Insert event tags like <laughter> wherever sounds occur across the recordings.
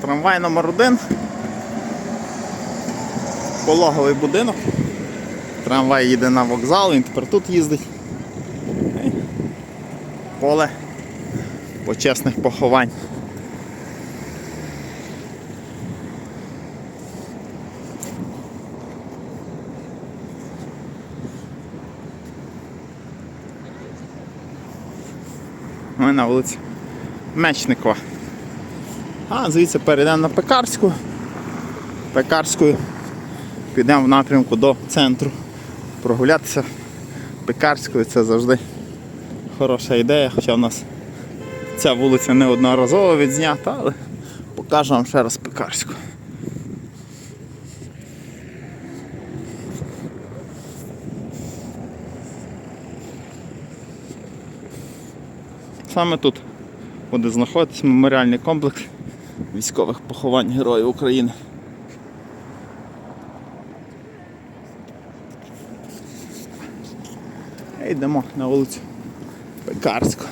Трамвай номер один. Пологовий будинок. Трамвай їде на вокзал, він тепер тут їздить. Поле почесних поховань. Ми на вулиці Мечникова. А звідси перейдемо на Пекарську. Пекарською підемо в напрямку до центру. Прогулятися Пекарською це завжди хороша ідея, хоча в нас ця вулиця не одноразово відзнята, але покажу вам ще раз Пекарську. Саме тут буде знаходитися меморіальний комплекс військових поховань Героїв України. Йдемо на вулицю Пекарську.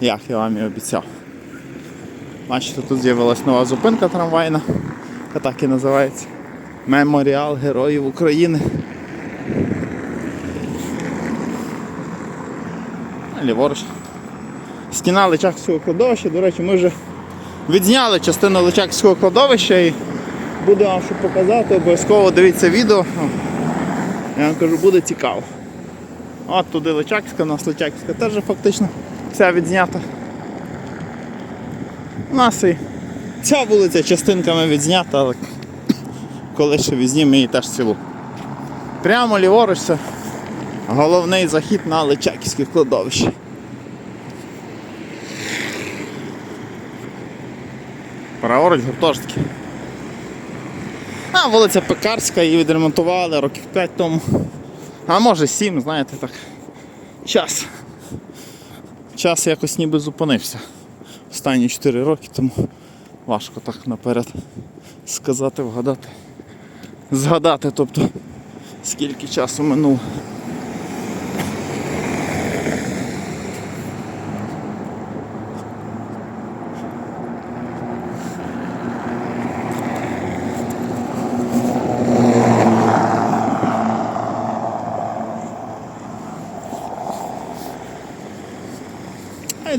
Як я вам і обіцяв. Бачите, тут з'явилась нова зупинка трамвайна, яка так і називається. Меморіал Героїв України. Ліворуч. Стіна Личакського кладовища. До речі, ми вже відзняли частину Личакського кладовища і буду вам що показати, обов'язково дивіться відео. Я вам кажу, буде цікаво. От туди Личакська, у нас Личакська теж фактично вся відзнята. У нас і ця вулиця частинками відзнята, але коли ще візьмемо її теж цілу. Прямо ліворуч це головний захід на Личаківське кладовище. Праворуч гуртожитки. А вулиця Пекарська, її відремонтували років 5 тому. А може 7, знаєте так. Час. Час якось ніби зупинився. Останні 4 роки, тому важко так наперед сказати, вгадати. Згадати, тобто скільки часу минуло.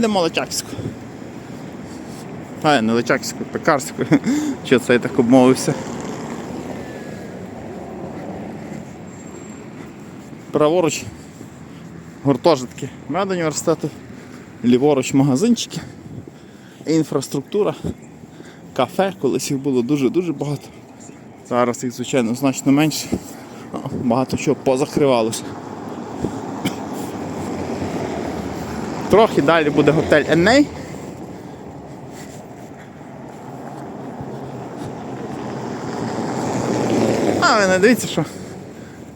А йдемо Личакську. А, не Личакську, Пекарську. <laughs> Що це я так обмовився? Праворуч гуртожитки медуніверситету, ліворуч магазинчики, інфраструктура, кафе, колись їх було дуже-дуже багато. Зараз їх, звичайно, значно менше. Багато чого позакривалося. Трохи далі буде готель Еней. А ви не дивіться, що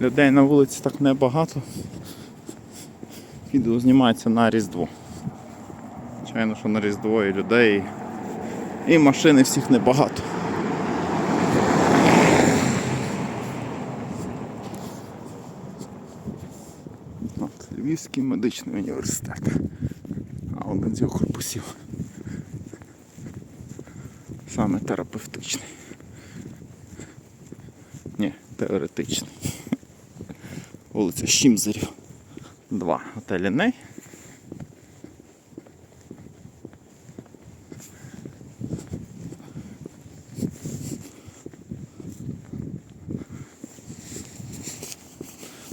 людей на вулиці так небагато. Відео знімається на Різдво. Звичайно, що на Різдво і людей, і машини всіх небагато. Львівський медичний університет. Його корпусів. Саме терапевтичний. Ні, теоретичний. Вулиця Щімзерів. Два. Готель Еней.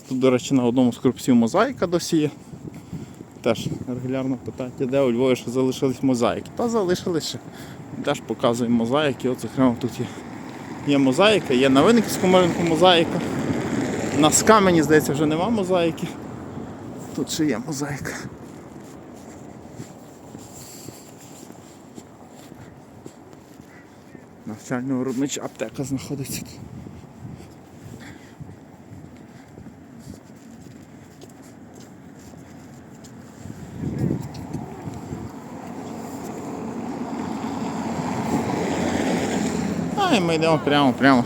Тут, до речі, на одному з корпусів мозаїка досі є. Теж регулярно питають, де у Львові ще залишились мозаїки. Та залишились ще. Теж показуємо мозаїки. От, зокрема, тут є, є мозаїка, є на Винниківському ринку мозаїка. На скамені, здається, вже нема мозаїки. Тут ще є мозаїка. Навчально-виробнича аптека знаходиться тут. і ми йдемо прямо-прямо.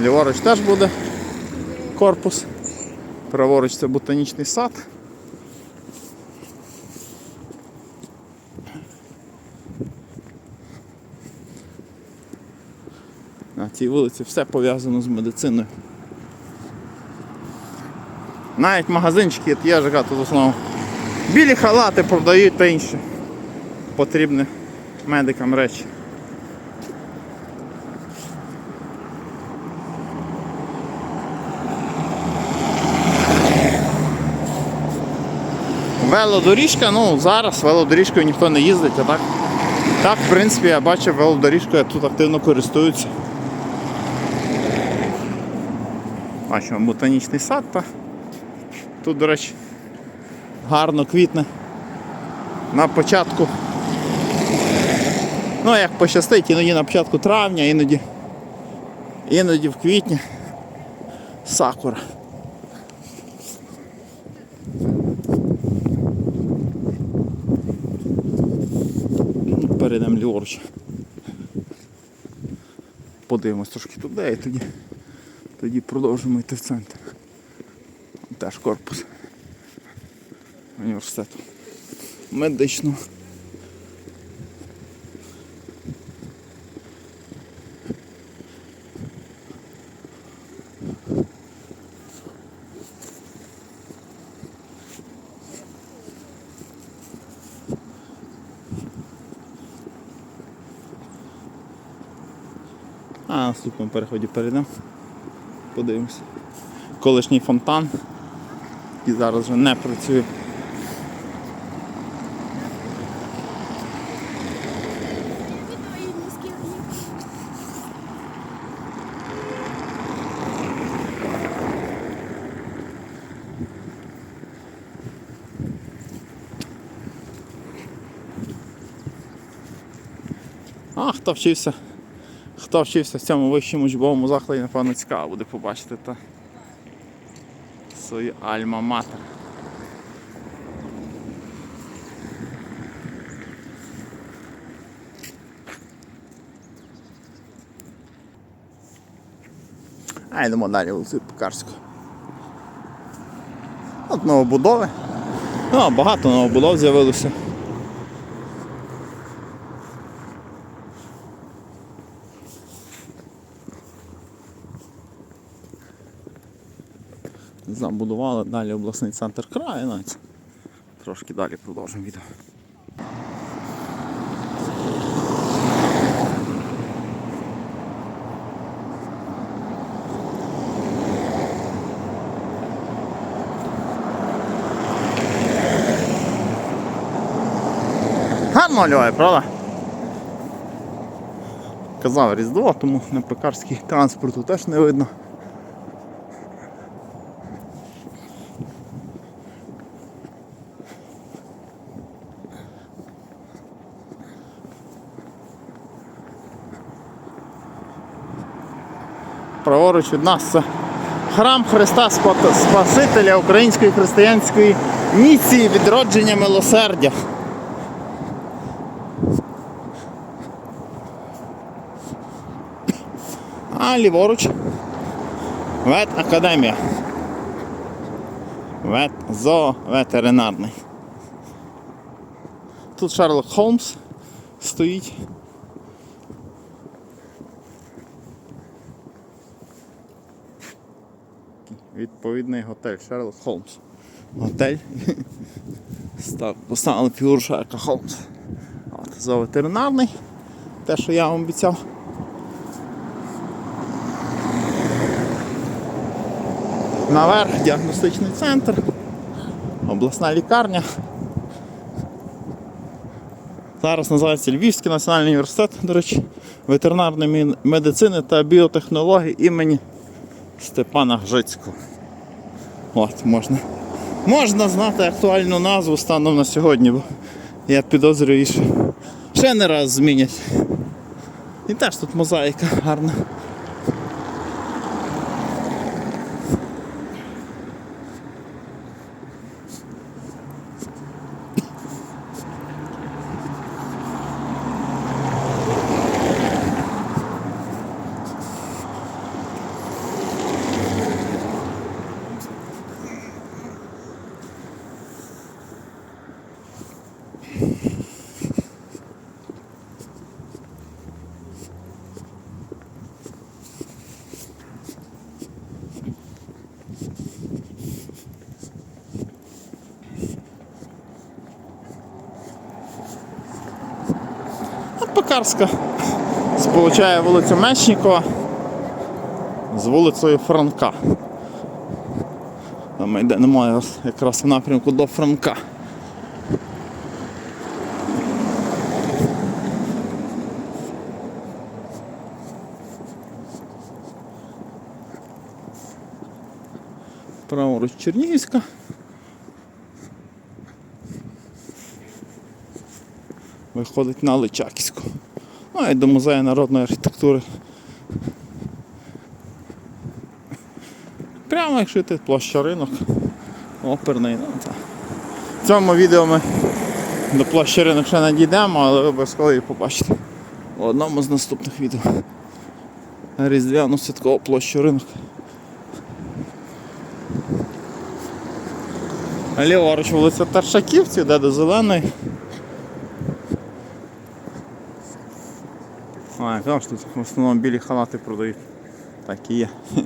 Ліворуч теж буде корпус, праворуч це ботанічний сад. На цій вулиці все пов'язано з медициною. Навіть магазинчики є жага тут в. Білі халати продають та інші потрібне медикам речі. Велодоріжка, ну зараз велодоріжкою ніхто не їздить, а так. Так, в принципі, я бачив велодоріжкою тут активно користуються. Бачимо ботанічний сад. Та. Тут, до речі, гарно квітне. На початку. Ну, як пощастить, іноді на початку травня, іноді, іноді в квітні. Сакура. Ну, Перейдемо ліворуч. Подивимось трошки туди і тоді, тоді продовжимо йти в центр. Теж корпус університету. Медичного. Наступному переході перейдемо. Подивимося. Колишній фонтан, який зараз вже не працює. А, хто вчився? Хто вчився в цьому вищому учбовому закладі, напевно, цікаво буде побачити та свою альма-матер. А йдемо далі вулицю Пекарську. От новобудови. Ну, багато новобудов з'явилося. Забудували далі обласний центр краю, навіть трошки далі продовжимо відео. Льоє, правда? Казав Різдво, тому на пекарський транспорту теж не видно. Праворуч від нас це храм Христа Спасителя Української християнської місії відродження милосердя. А ліворуч ветакадемія. Вет зооветеринарний. Тут Шерлок Холмс стоїть. Відповідний готель Шерлок Холмс. Готель. <laughs> Став, поставили фігуру Шерлока Холмс. От, зооветеринарний. Те, що я вам обіцяв. Наверх діагностичний центр, обласна лікарня. Зараз називається Львівський національний університет, до речі, ветеринарної медицини та біотехнологій імені Степана Гжицького. От, можна. Можна знати актуальну назву станом на сьогодні, бо я підозрюю, що ще не раз змінять. І теж тут мозаїка гарна. Пекарська сполучає вулицю Мечникова з вулицею Франка. Там йде, немає якраз в напрямку до Франка. Праворуч Чернігівська. Виходить на Личаківську. Ну і до музею народної архітектури. Прямо якщо йти площа ринок, оперний. Ну, це. В цьому відео ми до площі ринок ще не дійдемо, але ви обов'язково її побачите у одному з наступних відео. Різдвяну святкову площу ринок. Ліворуч вулиця Таршаківці, де до зеленої. А, казав, що в основному білі халати продають. Так і є. <laughs>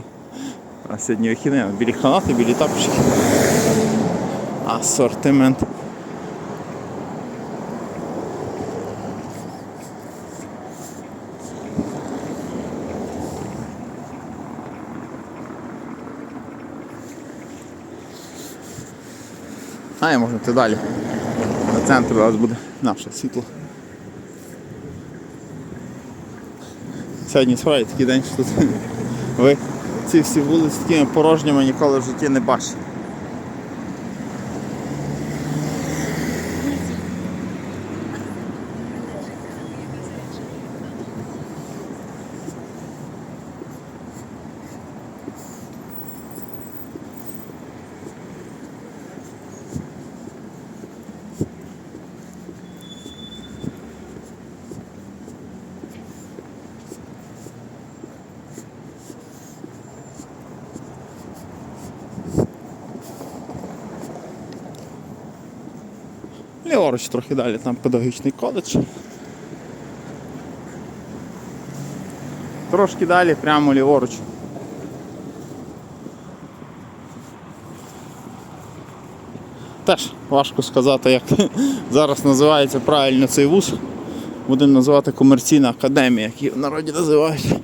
А сьогодні вихідний, а білі халати, білі тапочки. Асортимент. А я можу йти далі. На центру зараз буде наше світло. Сьогодні справді такий день, що тут <laughs> ви ці всі вулиці такими порожніми ніколи в житті не бачите. Ліворуч трохи далі, там педагогічний коледж. Трошки далі, прямо ліворуч. Теж важко сказати, як <laughs> зараз називається правильно цей вуз. Будемо називати комерційна академія, як її в народі називають.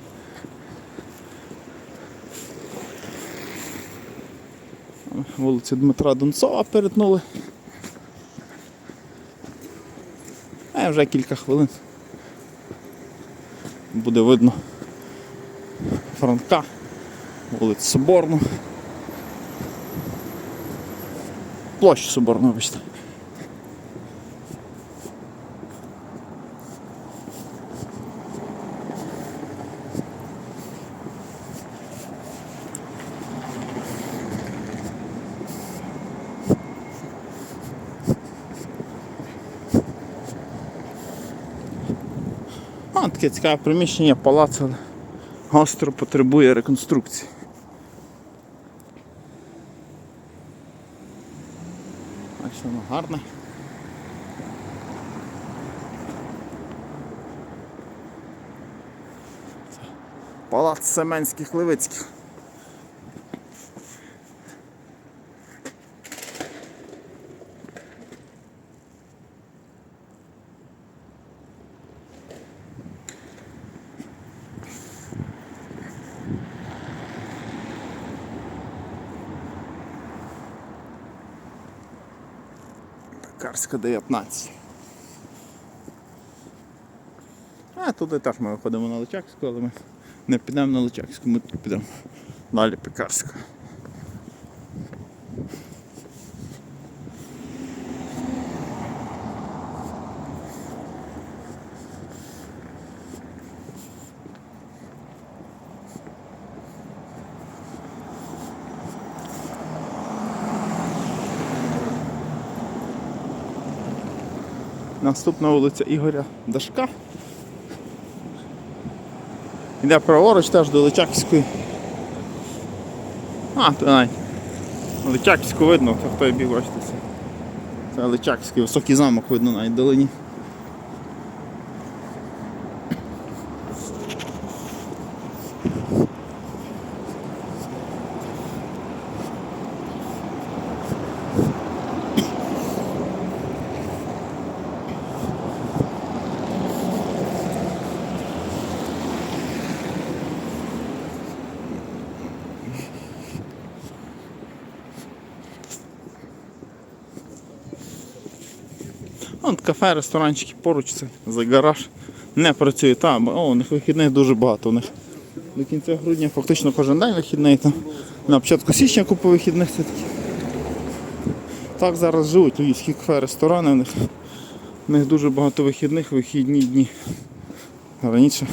Вулицю Дмитра Донцова перетнули. А вже кілька хвилин. Буде видно Франка, вулицю Соборну. Площу Соборну, вибачте. Таке цікаве приміщення, палац, гостро потребує реконструкції. Бачите, воно гарне. Палац Семенських Левицьких. Карська 19. А туди теж ми виходимо на Личакську, але ми не підемо на Личакську, ми тут підемо далі Пекарська. Наступна вулиця Ігоря Дашка. Йде праворуч теж до Личаківської. А, то навіть. Личаківську видно, хто той біг, бачите. Це, Личаківський високий замок видно навіть долині. От кафе, ресторанчики поруч це за гараж не працює. Там, о, у них вихідних дуже багато. У них до кінця грудня фактично кожен день вихідний. Там. На початку січня купу вихідних все таки. Так зараз живуть львівські кафе, ресторани. У них, у них дуже багато вихідних, вихідні дні. Раніше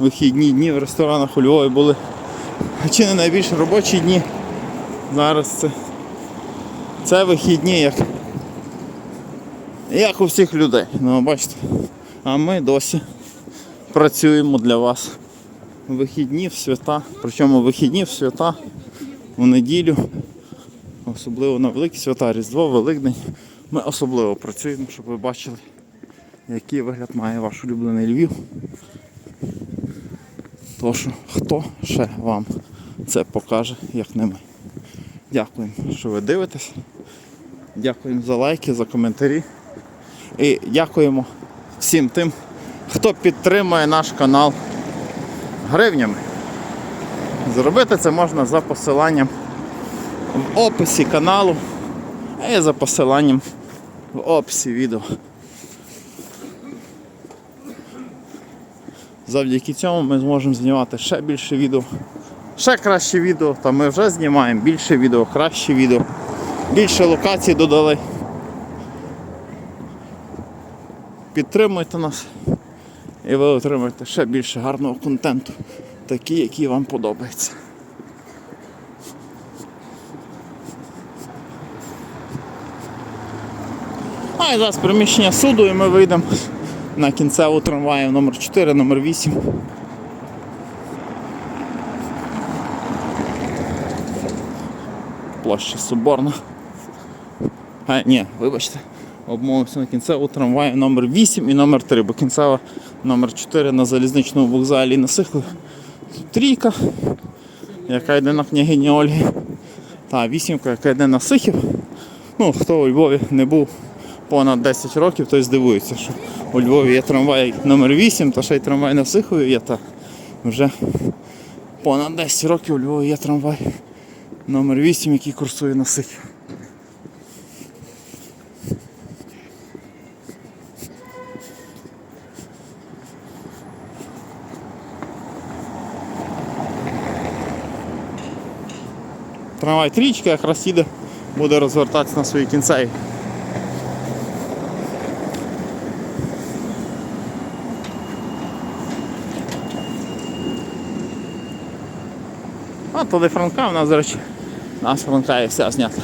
вихідні дні в ресторанах у Львові були чи не найбільш робочі дні. Зараз це, це вихідні, як, як у всіх людей. Ну, бачите. А ми досі працюємо для вас. Вихідні в свята, причому вихідні в свята у неділю, особливо на великі свята, Різдво, Великдень. Ми особливо працюємо, щоб ви бачили, який вигляд має ваш улюблений Львів. Тож, хто ще вам це покаже, як не ми. Дякуємо, що ви дивитесь. Дякуємо за лайки, за коментарі. І дякуємо всім тим, хто підтримує наш канал гривнями. Зробити це можна за посиланням в описі каналу, а і за посиланням в описі відео. Завдяки цьому ми зможемо знімати ще більше відео, ще краще відео, та ми вже знімаємо більше відео, краще відео, більше локацій додали. Підтримуйте нас і ви отримаєте ще більше гарного контенту, такий, який вам подобається. А і зараз приміщення суду і ми вийдемо на кінцеву трамваю номер 4 номер 8 Площа Соборна. А, ні, вибачте, обмовився на кінцеву трамваю номер 8 і номер 3, бо кінцева номер 4 на залізничному вокзалі на. Тут трійка, яка йде на княгині Ольги. Та вісімка, яка йде на Сихів. Ну, хто у Львові не був понад 10 років, той здивується, що у Львові є трамвай номер 8, та ще й трамвай на Сихові є, та вже понад 10 років у Львові є трамвай номер 8, який курсує на Сихів. Трамвай трічка якраз їде, буде розвертатися на свої кінцеві. А туди Франка у нас, до речі, у нас Франка є вся знята.